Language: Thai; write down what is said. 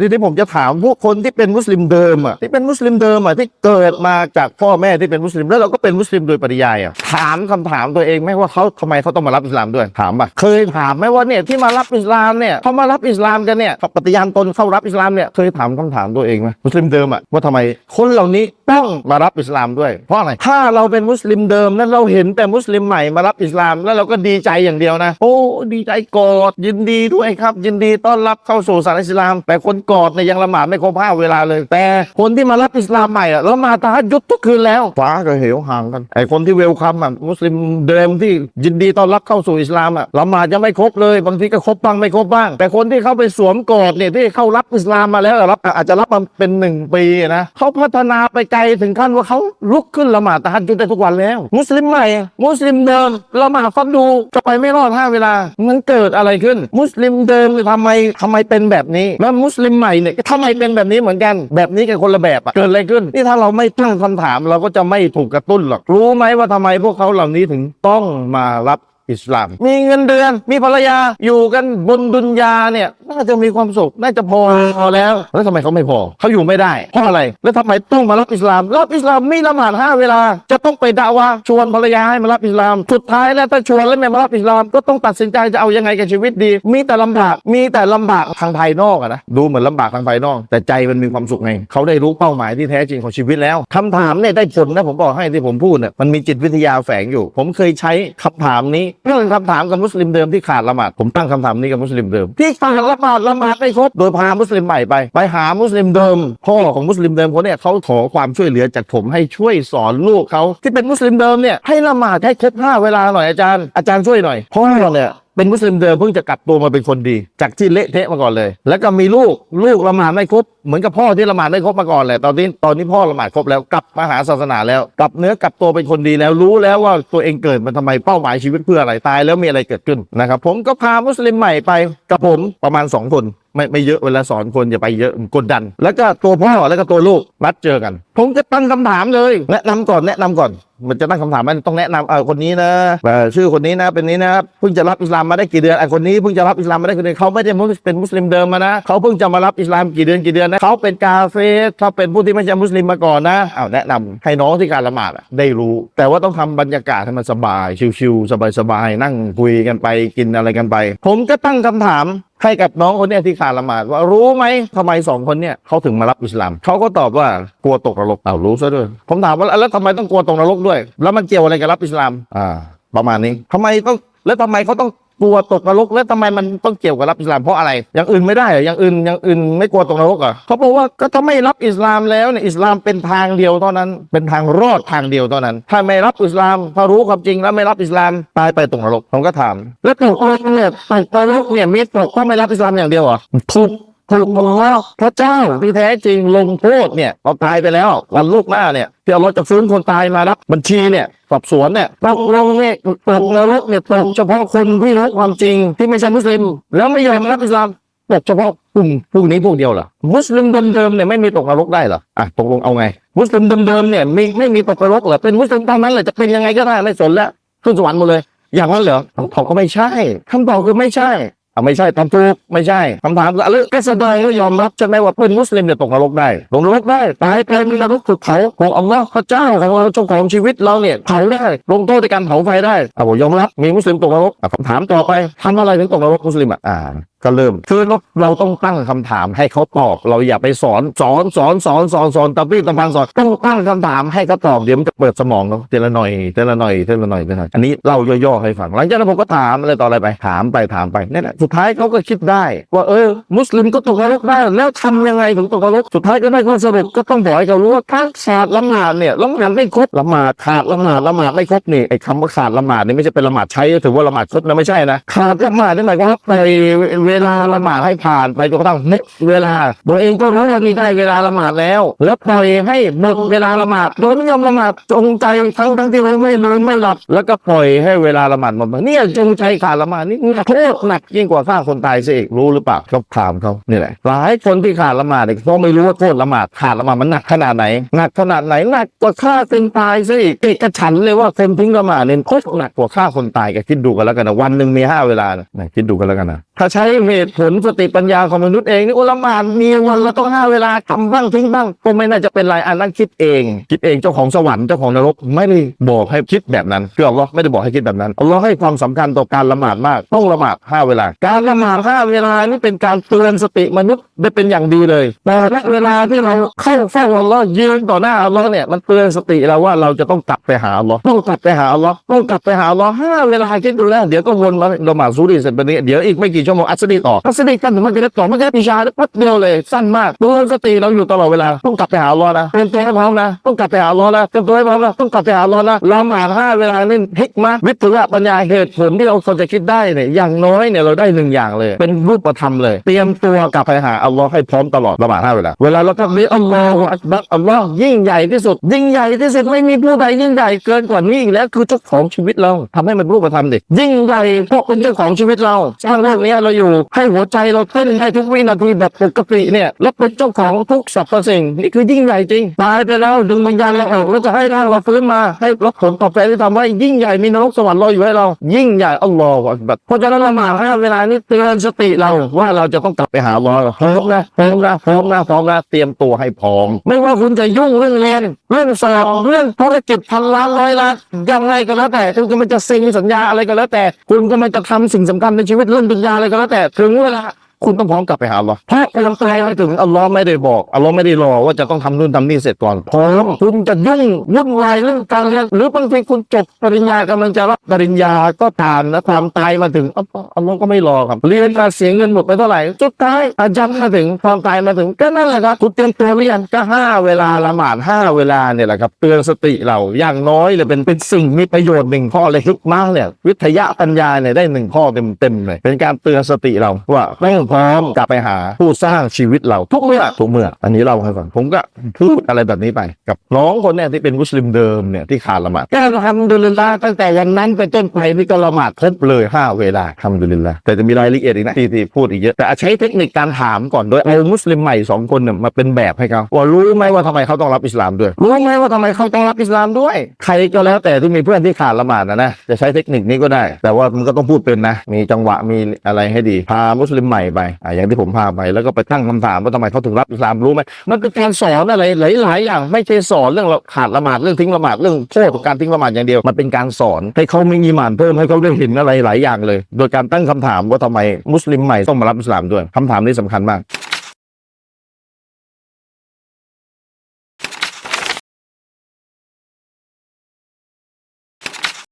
ทีนี้ผมจะถามพวกคนที่เป็นมุสลิมเดิมอะที่เป็นมุสลิมเดิมอะที่เกิดมาจากพ่อแม่ที่เป็นมุสลิมแล้วเราก็เป็นมุสลิมโดยปริยายอะถามคำถามตัวเองไหมว่าเขาทำไมเขาต้องมารับอิสลามด้วยถามป่ะเคยถามไหมว่าเนี่ยที่มารับอิสลามเนี่ยเขามารับอิสลามกันเนี่ยปฏิญาณตนเข้ารับอิสลามเนี่ยเคยถามคำถามตัวเองไหมมุสลิมเดิมอะว่าทำไมคนเหล่านี้ต้องมารับอิสลามด้วย เพราะอะไรถ้าเราเป็นมุสลิมเดิมนั้นเราเห็นแต่มุสลิมใหม่มารับอิสลามแล้วเราก็ดีใจอย่างเดียวนะ โอ้ดีใจกอดยินดีด้วยครับ ยินดีต้อนรับเข้าสู่ศาสนาอิสลาม แต่คนกอดเนี่ยยังละหมาดไม่ครบห้าเวลาเลย แต่คนที่มารับอิสลามใหม่อะละหมาดตาฮัดยุดทุกคืนแล้วฟ้ากับเหวห่างกันไอคนที่เวลคัมอะมุสลิมเดิมที่ยินดีต้อนรับเข้าสู่อิสลามอะละหมาดยังไม่ครบเลย บางทีก็ครบบ้างไม่ครบบ้าง แต่คนที่เข้าไปสวมกอดเนี่ยที่เข้ารับอิสลามมาแล้วอะรับอาจจะรับมาเป็นหนึ่งปีนะเขาพัฒนาไปไกลถึงขั้นว่าเขาลุกขึ้นละหมาดตาฮัดยุดได้ทุกวันแล้ว มุสลิมใหม่มุสลิมเดิมละหมาดฟัดดูจะไปไม่รอดห้าเวลามันเกิดอะไรขึ้น มุสลิมเดิมเนี่ยทำไมทำไมเป็นแบบนี้แล้วมุสลิมใหม่เนี่ยทำไมเป็นแบบนี้เหมือนกัน แบบนี้กับคนละแบบอะเกิดอะไรขึ้น นี่ถ้าเราไม่ตั้งคำถามเราก็จะไม่ถูกกระตุ้นหรอก รู้ไหมว่าทำไมพวกเขาเหล่านี้ถึงต้องมารับ อิสลาม มีเงินเดือน มีภรรยาอยู่กันบนดุนยาเนี่ย น่าจะมีความสุข น่าจะพอแล้ว แล้วทำไมเขาไม่พอ เขาอยู่ไม่ได้ เพราะอะไร แล้วทำไมต้องมารับอิสลาม รับอิสลามไม่ละหมาดห้าเวลา จะต้องไปด่าว่าชวนภรรยาให้มารับอิสลาม สุดท้ายแล้วถ้าชวนแล้วไม่มารับอิสลาม ก็ต้องตัดสินใจจะเอายังไงกับชีวิตดี มีแต่ลำบาก มีแต่ลำบากทางภายนอกอะนะ ดูเหมือนลำบากทางภายนอก แต่ใจมันมีความสุขไง เขาได้รู้เป้าหมายที่แท้จริงของชีวิตแล้วคำถามเนี่ยได้ผลนะผมบอกให้ที่ผมพูดเนี่ยมันมีจิตวิทยาแฝงอยู่ ผมเคยใช้คำถามนี้เรื่องคำถามกับมุสลิมเดิมที่ขาดละหมาดผมตั้งคำถามนี้กับมุสลิมเดิม ที่ขาดละหมาดละหมาดไม่ครบโดยพามุสลิมใหม่ไปไปหามุสลิมเดิม พ่อของมุสลิมเดิมคนเนี่ยเขาขอความช่วยเหลือจากผมให้ช่วยสอนลูกเขาที่เป็นมุสลิมเดิมเนี่ยให้ละหมาดให้ครบห้าเวลาหน่อยอาจารย์อาจารย์ช่วยหน่อยพ่อเนี่ย เป็นมุสลิมเดิมเพิ่งจะกลับตัวมาเป็นคนดี จากที่เละเทะมาก่อนเลย แล้วก็มีลูกลูกละหมาดไม่ครบเหมือนกับพ่อที่ละหมาดไม่ครบมาก่อนแหละตอนนี้ตอนนี้พ่อละหมาดครบแล้วกลับมาหาศาสนาแล้ว กลับเนื้อกลับตัวเป็นคนดีแล้วรู้แล้วว่าตัวเองเกิดมาทำไมเป้าหมายชีวิตเพื่ออะไรตายแล้วมีอะไรเกิดขึ้นนะครับผมก็พามุสลิมใหม่ไปกับผมประมาณสองคน ไม่ไม่เยอะเวลาสอนคนอย่าไปเยอะกดดัน แล้วก็ตัวพ่อแล้วก็ตัวลูกนัดเจอกัน ผมจะตั้งคำถามเลย แนะนำก่อนแนะนำก่อน มันจะตั้งคำถามมันต้องแนะนำเออคนนี้นะเออชื่อคนนี้นะเป็นนี้นะเพิ่งจะรับอิสลามมาได้กี่เดือนไอ้คนนี้เพิ่งจะรับอิสลามมาได้กี่เดือนเขาไม่ได้เป็นมุสลิมเดิมมานะเขาเพิ่งจะมารับอิสลามกี่เดือนกี่เดือนนะเขาเป็นกาเฟสเขาเป็นผู้ที่ไม่ใช่มุสลิมมาก่อนนะเอาแนะนำให้น้องที่การละหมาดอะได้รู้ แต่ว่าต้องทำบรรยากาศให้มันสบายชิวๆสบายๆนั่งคุยกันไปกินอะไรกันไป ผมก็ตั้งคำถาม ให้กับน้องคนเนี้ยที่ขาดละหมาดว่ารู้ไหมทำไมสองคนเนี่ยเขาถึงมารับอิสลามเขาก็ตอบว่ากลัวตกนรกเอารู้ซะด้วย ผมถามว่าแล้วทำไมต้องกลัวตกนรกด้วย แล้วมันเกี่ยวอะไรกับรับอิสลามอ่าประมาณนี้ทำไมต้องแล้วทำไมเขาต้อง กลัวตกนรกแล้วทำไมมันต้องเกี่ยวกับรับอิสลามเพราะอะไร อย่างอื่นไม่ได้เหรออย่างอื่นอย่างอื่นไม่กลัวตกนรกเหรอเขาบอกว่าก็ถ้าไม่รับอิสลามแล้วเนี่ยอิสลามเป็นทางเดียวเท่านั้น เป็นทางรอดทางเดียวเท่านั้น ถ้าไม่รับอิสลามถ้ารู้ความจริงแล้วไม่รับอิสลามตายไปตกนรกผมก็ถาม แล้วตกนรกเนี่ยตกนรกเนี่ยมีตกเพราะไม่รับอิสลามอย่างเดียวเหรอถูก ถูกบอกว่าพระเจ้าที่แท้จริงลงโทษเนี่ยเราตายไปแล้ววันลูกหน้าเนี่ยที่เราจะฟื้นคนตายมารับบัญชีเนี่ยสอบสวนเนี่ยตกลงเนี่ยตกนรกเนี่ยตกเฉพาะคนที่รู้ความจริงที่ไม่ใช่มุสลิม แล้วไม่ยอมรับอิสลามตกเฉพาะกลุ่มพวกนี้พวกเดียวเหรอมุสลิมเดิมๆเนี่ยไม่มีตกนรกได้เหรออะตกลงเอาไง มุสลิมเดิมๆเนี่ยไม่ไม่มีตกนรกเหรอเป็นมุสลิมเท่านั้นแหละจะเป็นยังไงก็ได้ไม่สนแล้วขึ้นสวรรค์หมดเลย อย่างนั้นเหรอคำตอบก็ไม่ใช่คำตอบคือไม่ใช่ อะไม่ใช่ทำถูกไม่ใช่คำถามแล้วก็แสดงก็ยอมรับใช่ไหมว่าเป็นมุสลิมเนี่ยตกนรกได้ตกนรกได้ตายไปมีนรกถูกเผาของอัลลอฮ์พระเจ้าของเราเจ้าของชีวิตเราเนี่ยเผาได้ลงโทษในการเผาไฟได้อะผมยอมรับมีมุสลิมตกนรกอะคำถามต่อไปทำอะไรถึงตกนรกมุสลิมอะอ่า ก็เริ่ม คือเราเราต้องตั้งคำถามให้เขาตอบ เราอย่าไปสอนสอนสอนสอนสอนสอนตะปี้ตะพังสอนต้องตั้งคำถามให้เขาตอบเดี๋ยวมันจะเปิดสมองเขาเทละหน่อยเทละหน่อยเทละหน่อยเทละหน่อยอันนี้เล่าย่อๆให้ฟังหลังจากนั้นผมก็ถามอะไรต่ออะไรไปถามไปถามไปนี่แหละสุดท้ายเขาก็คิดได้ ว่าเออ มุสลิมก็ตกนรกได้แล้วทำยังไงถึงตกนรกสุดท้ายก็ได้ข้อสรุปก็ต้องบอกให้เขารู้ว่าถ้าขาดละหมาดเนี่ยละหมาดไม่ครบละหมาดขาดละหมาดละหมาดไม่ครบนี่ไอ้คำว่าขาดละหมาดนี่ไม่ใช่เป็นละหมาดใช้ถือว่าละหมาดครบนะไม่ใช่นะขาดละหมาดนี่หมายความว่าไปเวลาละหมาดให้ผ่านไปจนกระทั่งเน็เวลาตัวเองก็รู้ว่านี่ได้เวลาละหมาดแล้ว แล้วปล่อยให้หมดเวลาละหมาดโดยไม่ยอมละหมาดจงใจทั้งทั้งที่เราไม่นอนไม่หลับ แล้วก็ปล่อยให้เวลาละหมาดหมดไปเนี่ยจงใจขาดละหมาดนี่โทษหนักยิ่งกว่าฆ่าคนตายซะอีกรู้หรือเปล่าก็ถามเขานี่แหละหลายคนที่ขาดละหมาดเขาไม่รู้ว่าโทษละหมาดขาดละหมาดมันหนักขนาดไหนหนักขนาดไหนหนักกว่าฆ่าคนตายซะอีกเอกฉันเลยว่าคนทิ้งละหมาดเนี่ยโคตรหนักกว่าฆ่าคนตายแกคิดดูกันแล้วกันนะวันหนึ่งมีห้าเวลานะนะคิดดูกันแล้วกันนะถ้าใช้เหตุผลสติปัญญาของมนุษย์เองนี่อุลมามีวันละต้องห้าเวลาทำบ้างทิ้งบ้างก็ไม่น่าจะเป็นไรอันนั้นคิดเอง คิดเองเจ้าของสวรรค์เจ้าของนรกไม่ได้บอกให้คิดแบบนั้นคืออัลลอฮ์ไม่ได้บอกให้คิดแบบนั้นอัลลอฮ์ให้ความสำคัญต่อการละหมาดมาก ต้องละหมาดห้าเวลา การละหมาดห้าเวลานี่เป็นการเตือนสติมนุษย์ได้เป็นอย่างดีเลยแต่ณเวลาที่เราเข้าเฝ้าอัลลอฮ์ยืนต่อหน้าอัลลอฮ์เนี่ยมันเตือนสติเราว่าเราจะต้องกลับไปหาอัลลอฮ์ต้องกลับไปหาอัลลอฮ์ต้องกลับไปหาอัลลอฮ์ห้าเวลาคิดดูแล้วเดี๋ยวก็วนมาละหมาดซูรีเสร็จไปนี้เดี๋ยวอีกไม่กี่ชั่วโมงอัสรีต่ออัสรีกันมันจะต่อมันจะอิชาแป๊บเดียวเลยสั้นมากเตือนสติเราอยู่ตลอดเวลาต้องกลับไปหาลลอฮ์นะเตรียมตัวให้พร้อมนะต้องกลับไปหาลลอฮ์นะเตรียมตัวให้พร้อมนะต้องกลับไปหาลลอฮ์นะละหมาห้าเวลานี่ฮิกมะวิทยาปัญญาเหตุผลที่เราควรจะคิดได้เนี่ยอย่างน้อยเนี่ยเราได้หนึ่งอย่างเลย เป็นรูปธรรมเลย เตรียมตัวกลับไปหาอัลลอฮ์ให้พร้อมตลอดละหมาดห้าเวลาเวลาเราก็มีอัลลอฮฺอักบัรอัลลอฮ์ยิ่งใหญ่ที่สุด ยิ่งใหญ่ที่สุดไม่มีผู้ใดยิ่งใหญ่เกินกว่านี้อีกแล้วคือเจ้าของชีวิตเราทำให้มันรูปธรรมดิยิ่งใหญ่เพราะเป็นเจ้าของชีวิตเราสร้างโลกนี้เราอยู่ให้หัวใจเราเต้นให้ทุกวินาทีแบบปกติเนี่ยและเป็นเจ้าของทุกสรรพสิ่งนี่คือยิ่งใหญ่จริงตายไปแล้วดึงวิญญาณเราออกแล้วจะให้ร่างเราฟื้นมาให้รับผลตอบแทนที่ทำไว้ยิ่งใหญ่มีนรกสวรรค์รออยู่ให้เรา ยิ่งใหญ่อัลลอฮฺอักบัรเพราะฉะนั้นละหมาดให้เวลานี้เตือนสติเราว่าเราจะต้องกลับไปหาลอฮ์พร้อมนะพร้อมนะพร้อมนะพร้อมนะเตรียมตัวให้พร้อม ไม่ว่าคุณจะยุ่งเรื่องเรียนเรื่องสอบเรื่องธุรกิจพันล้านร้อยล้านยังไงก็แล้วแต่คุณก็มันจะเซ็นสัญญาอะไรก็แล้วแต่ คุณก็มันจะทำสิ่งสำคัญในชีวิตเรื่องดุนยาอะไรก็แล้วแต่ถึงเวลา คุณต้องพร้อมกลับไปหาอัลลอฮ์เพราะการตายไปถึงอัลลอฮ์ไม่ได้บอกอัลลอฮ์ไม่ได้รอว่าจะต้องทำนู่นทำนี่เสร็จก่อนพร้อมคุณจะยุ่งวุ่นวายเรื่องการเรียนหรือบางทีคุณจบปริญญากำลังจะรับปริญญาก็ตามนะความตายมาถึงอัลลอฮ์ก็ไม่รอครับเรียนมาเสียเงินหมดไปเท่าไหร่สุดท้ายอาจารย์มาถึงความตายมาถึงก็นั่นแหละครับคุณเตรียมตัวหรือยังก็ห้าเวลาละหมาดห้าเวลาเนี่ยแหละครับเตือนสติเราอย่างน้อยเลยเป็นเป็นสิ่งมีประโยชน์หนึ่งข้อเลยฮึกมากเนี่ยวิทยาปัญญาเนี่ยได้หนึ่งข้อเต็มเต็มเลยเป็นการเตือนสติเราว่าต้องพร้อมกลับไปหาผู้สร้างชีวิตเราทุกเมื่อทุกเมื่อ อันนี้เราให้ฟังผมก็พูดอะไรแบบนี้ไป กับน้องคนเนี่ยที่เป็นมุสลิมเดิมเนี่ยที่ขาดละหมาดก็ทำดุลิลลาห์ตั้งแต่วันนั้นเป็นต้นไปนี่ก็ละหมาดครบเลยห้าเวลาทำดุลิลลาห์แต่จะมีรายละเอียดอีกนะที่ที่พูดอีกเยอะแต่ใช้เทคนิคการถามก่อนโดยเอามุสลิมใหม่สองคนเนี่ยมาเป็นแบบให้เขาว่ารู้ไหมว่าทำไมเขาต้องรับอิสลามด้วยรู้ไหมว่าทำไมเขาต้องรับอิสลามด้วย ใครก็แล้วแต่ที่มีเพื่อนที่ขาดละหมาดนะนะจะใช้เทคนิคนี้ก็ได้ แต่ว่ามันก็ต้องพูดเป็นนะ มีจังหวะมีอะไรให้ดีพามุสลิมใหม่ไปอ่าอย่างที่ผมพาไปแล้วก็ไปตั้งคำถามว่าทำไมเขาถึงรับอิสลามรู้ไหมมันเป็นการสอนอะไรหลาย ๆ อย่าง ไม่ใช่สอนเรื่องเราขาดละหมาดเรื่องทิ้งละหมาดเรื่องโทษของการทิ้งละหมาดอย่างเดียวมันเป็นการสอนให้เขามีอีหมานเพิ่มให้เขาได้เห็นอะไรหลายอย่างเลย โดยการตั้งคำถามว่าทำไมมุสลิมใหม่ต้องมารับอิสลามด้วยคำถามนี้สำคัญมาก